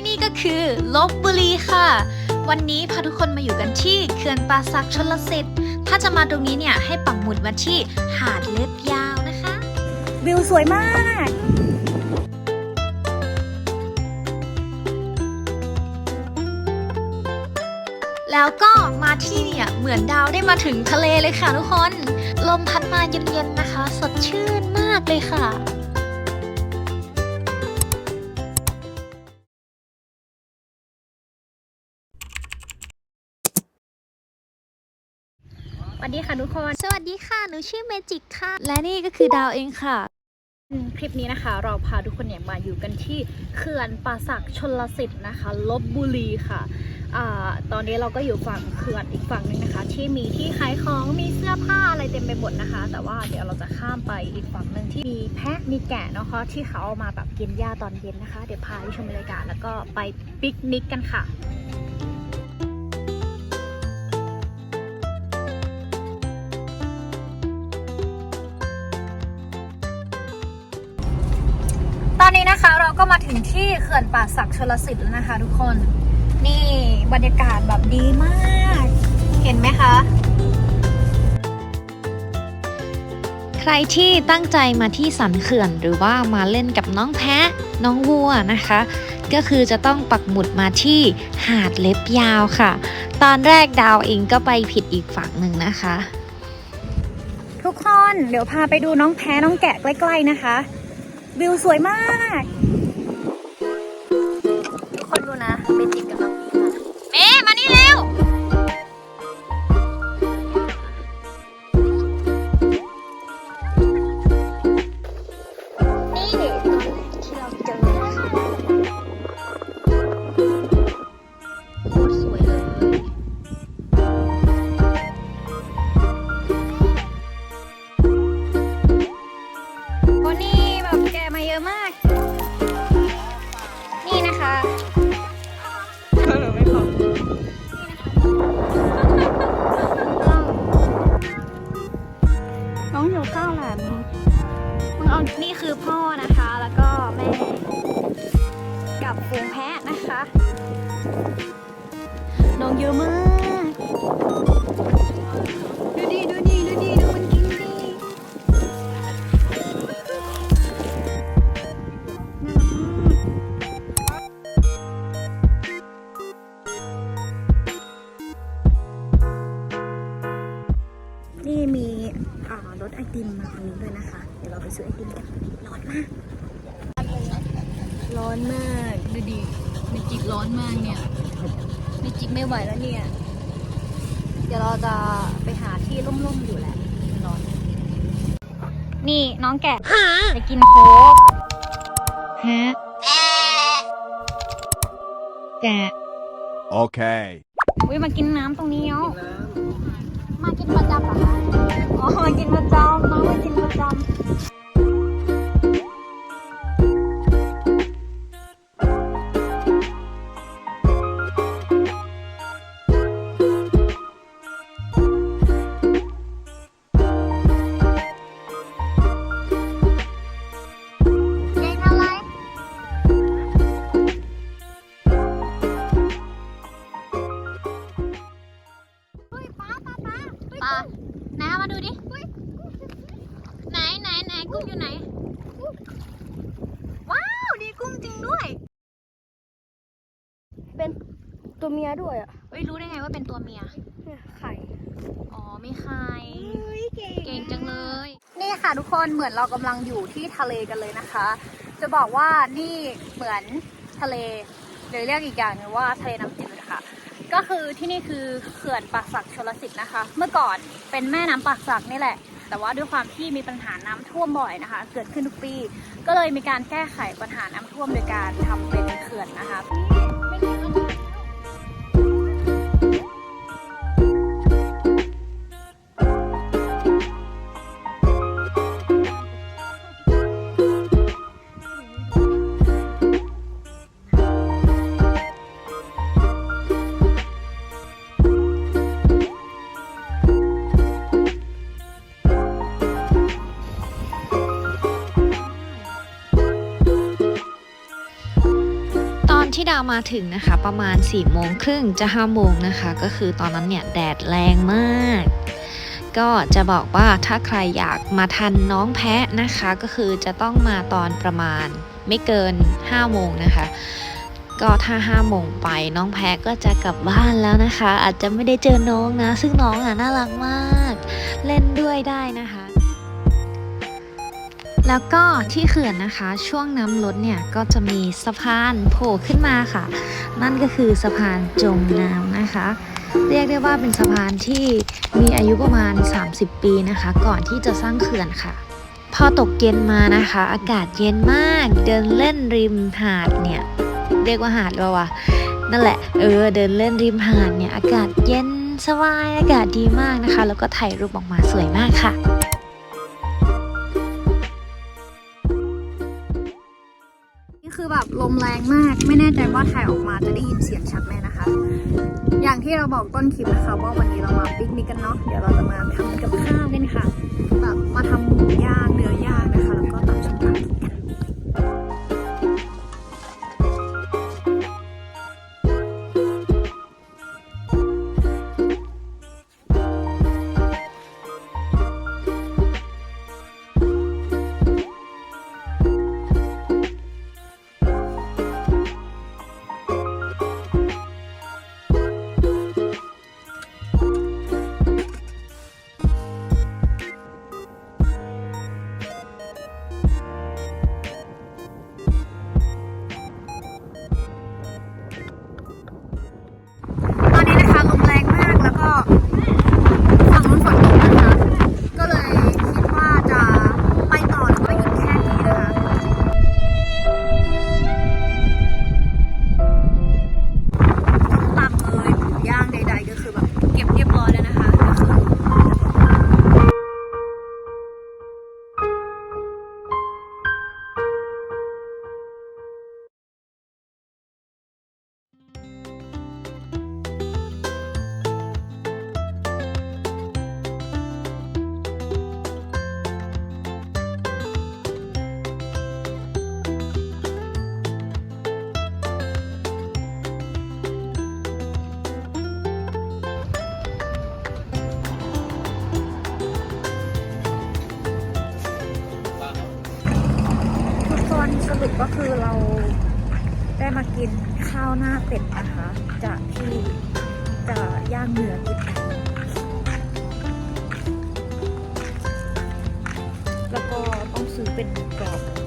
ที่นี่ก็คือลบบุรีค่ะ วันนี้พาทุกคนมาอยู่กันที่เขื่อนป่าสักชลสิทธิ์ ถ้าจะมาตรงนี้เนี่ยให้ปักหมุดมาที่หาดเล็บยาวนะคะ วิวสวยมากแล้วก็มาที่เนี่ย เหมือนดาวได้มาถึงทะเลเลยค่ะทุกคน ลมพัดมาเย็นๆนะคะ สดชื่นมากเลยค่ะ สวัสดีค่ะทุกคน สวัสดีค่ะ หนูชื่อเมจิกค่ะ และนี่ก็คือดาวเองค่ะ คลิปนี้นะคะ เราพาทุกคนเนี่ยมาอยู่กันที่เขื่อนป่าสักชนลสิทธิ์นะคะลบบุรีค่ะอาตอนนี้เราก็อยู่ฝั่งเขื่อนอีกฝั่งหนึงนะคะ ที่มีที่ขายของมีเสื้อผ้าอะไรเต็มไปหมดนะคะ แต่ว่าเดี๋ยวเราจะข้ามไปอีกฝั่งหนึ่งที่มีแพะมีแกะเนาะคะที่เขาเอามาแบบกินหญ้าตอนเย็นนะคะ เดี๋ยวพาไปชมบรรยากาศแล้วก็ไปปิกนิกกันค่ะ อนนี้นะคะเราก็มาถึงที่เขื่อนป่าสักชลสิทธิ์แล้วนะคะ ทุกคน นี่บรรยากาศแบบดีมาก เห็นไหมคะ ใครที่ตั้งใจมาที่สันเขื่อนหรือว่ามาเล่นกับน้องแพะ น้องวัวนะคะ ก็คือจะต้องปักหมุดมาที่หาดเล็บยาวค่ะ ตอนแรกดาวเองก็ไปผิดอีกฝั่งหนึ่งนะคะ ทุกคนเดี๋ยวพาไปดูน้องแพ้น้องแกะใกล้ๆนะคะ วิวสวยมาก ทุกคนดูนะเบจิกกับน้องพีมาเมมานี่เร็ว นี่ที่เราเจอโคตรสวยเลยวันนี้ มึงมึงเอานี่คือพ่อนะคะ แล้วก็แม่ กับฟูงแพะนะคะน้องเยอะมาก ดูดิ ซื้อไอติมกันร้อนมาก ร้อนมากดูดิเมจิกร้อนมากเนี่ยเมจิกไม่ไหวแล้วเนี่ย เดี๋ยวเราจะไปหาที่ร่มๆอยู่แหละร้อน นี่น้องแกะจะกินโค้กแพะแกะ Okay. อุ้ยมากินน้ำตรงนี้เนาะมากินประจำเหรอคะอ๋อมากินประจำน้องมากินประจำ เป็นตัวเมียด้วยอะเฮ้ยรู้ได้ไงว่าเป็นตัวเมีย เนี่ยไข่ อ๋อมีไข่เก่งเก่งจังเลย นี่ค่ะทุกคนเหมือนเรากำลังอยู่ที่ทะเลกันเลยนะคะ จะบอกว่านี่เหมือนทะเลหรือเรียกอีกอย่างหนึงว่าทะเลน้ำจืดค่ะ ก็คือที่นี่คือเขื่อนปากสักชลสิทธิ์นะคะ เมื่อก่อนเป็นแม่น้ำปากสักนี่แหละ แต่ว่าด้วยความที่มีปัญหาน้ำท่วมบ่อยนะคะ เกิดขึ้นทุกปี ก็เลยมีการแก้ไขปัญหาน้ำท่วมโดยการทำเป็นเขื่อนนะคะ วัน ที่ดาวมาถึงนะคะ ประมาณ4ี่โมงครึ่งจะ5้าโมงนะคะ ก็คือตอนนั้นเนี่ยแดดแรงมาก ก็จะบอกว่าถ้าใครอยากมาทันน้องแพะนะคะ ก็คือจะต้องมาตอนประมาณไม่เกิน5โมงนะคะ ก็ถ้า5โมงไปน้องแพะก็จะกลับบ้านแล้วนะคะ อาจจะไม่ได้เจอน้องนะ ซึ่งน้องอะน่ารักมาก เล่นด้วยได้นะคะ แล้วก็ที่เขื่อนนะคะ ช่วงน้ำลดเนี่ยก็จะมีสะพานโผล่ขึ้นมาค่ะ นั่นก็คือสะพานจมน้ำนะคะ เรียกได้ว่าเป็นสะพานที่มีอายุประมาณ 30 ปีนะคะ ก่อนที่จะสร้างเขื่อนค่ะ พอตกเย็นมานะคะ อากาศเย็นมาก เดินเล่นริมหาดเนี่ย เรียกว่าหาดว่าวะนั่นแหละเออเดินเล่นริมหาดเนี่ยอากาศเย็นสบายอากาศดีมากนะคะ แล้วก็ถ่ายรูปออกมาสวยมากค่ะ มแรงมาก ไม่แน่ใจว่าถ่ายออกมาจะได้ยินเสียงชัดไหมนะคะ อย่างที่เราบอกต้นคลิปนะคะว่าวันนี้เรามาปิกนิกกันเนาะเดี๋ยวเราจะมาทำกับข้าวกันค่ะแบบมาทำหมูย่าง รุปก็คือเราได้มากินข้าวหน้าเป็ดนะคะ จากที่จะย่างเหนือกินแล้วก็ต้องซื้อเป็นกรอบ